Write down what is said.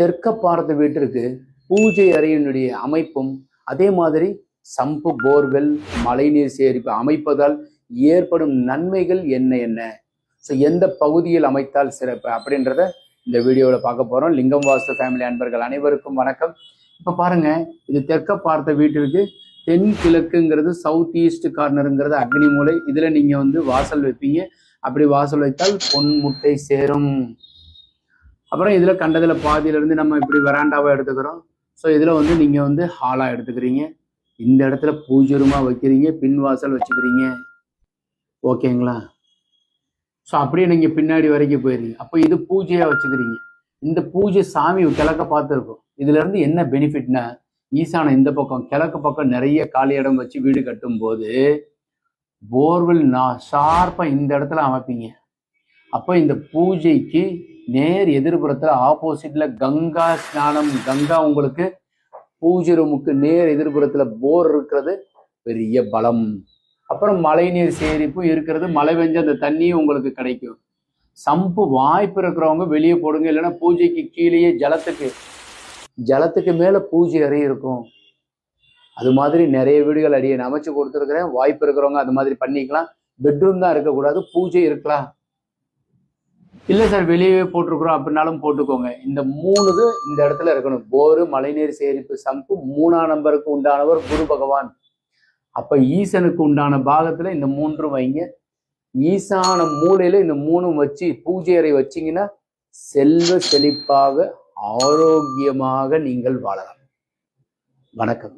தெற்க பார்த்த வீட்டிற்கு பூஜை அறையினுடைய அமைப்பும் அதே மாதிரி சம்பு போர்வெல் மழைநீர் சேகரிப்பு அமைப்பதால் ஏற்படும் நன்மைகள் என்ன என்ன? ஸோ எந்த பகுதியில் அமைத்தால் சிறப்பு அப்படின்றத இந்த வீடியோவில் பார்க்க போகிறோம் லிங்கம் வாஸ்து ஃபேமிலி அன்பர்கள் அனைவருக்கும் வணக்கம். இப்போ பாருங்கள் இது தெற்க பார்த்த வீட்டிற்கு தென் கிழக்குங்கிறது சவுத் ஈஸ்ட் கார்னருங்கிறது அக்னி மூலை. இதில் நீங்கள் வந்து வாசல் வைப்பீங்க. அப்படி வாசல் வைத்தால் பொன் முட்டை சேரும். அப்புறம் இதில் கண்டதில் பாதியிலேருந்து நம்ம இப்படி வெராண்டாவை எடுத்துக்கிறோம். ஸோ இதில் வந்து நீங்கள் வந்து ஹாலாக எடுத்துக்கிறீங்க. இந்த இடத்துல பூஜை ரூமாக வைக்கிறீங்க. பின்வாசல் வச்சுக்கிறீங்க. ஓகேங்களா ஸோ அப்படியே நீங்கள் பின்னாடி வரைக்கும் போயிருங்க. அப்போ இது பூஜையாக வச்சுக்கிறீங்க. இந்த பூஜை சாமி கிழக்க பார்த்துருக்கோம். இதுலேருந்து என்ன பெனிஃபிட்னா ஈசான இந்த பக்கம் கிழக்கு பக்கம் நிறைய காலி இடம் வச்சு வீடு கட்டும்போது போர்வெல் நான் ஷார்ப்பாக இந்த இடத்துல அமைப்பீங்க. அப்போ இந்த பூஜைக்கு நேர் எதிர்புறத்தில் ஆப்போசிட்ல கங்கா ஸ்நானம் கங்கா உங்களுக்கு பூஜை ரூமுக்கு நேர் எதிர்புறத்தில் போர் இருக்கிறது பெரிய பலம். அப்புறம் மழைநீர் சேரிப்பும் இருக்கிறது மழை பெஞ்ச அந்த தண்ணியும் உங்களுக்கு கிடைக்கும். சம்பு வாய்ப்பு இருக்கிறவங்க வெளியே போடுங்க இல்லைன்னா பூஜைக்கு கீழேயே ஜலத்துக்கு ஜலத்துக்கு மேலே பூஜை அறை இருக்கும். அது மாதிரி நிறைய வீடுகள் அடியை அமைச்சு கொடுத்துருக்குறேன். வாய்ப்பு இருக்கிறவங்க அது மாதிரி பண்ணிக்கலாம். பெட்ரூம் தான் இருக்கக்கூடாது பூஜை இருக்கலாம். இல்லை சார் வெளியவே போட்டிருக்கிறோம் அப்படின்னாலும் போட்டுக்கோங்க. இந்த மூணு இந்த இடத்துல இருக்கணும். போரு மழைநீர் சேரிப்பு சம்பு மூணாம் நம்பருக்கு உண்டானவர் குரு பகவான். அப்ப ஈசனுக்கு உண்டான பாகத்துல இந்த மூன்றும் வைங்க. ஈசான மூலையில இந்த மூணும் வச்சு பூஜை அறை வச்சீங்கன்னா செல்வ செழிப்பாக ஆரோக்கியமாக நீங்கள் வாழலாம். வணக்கம்.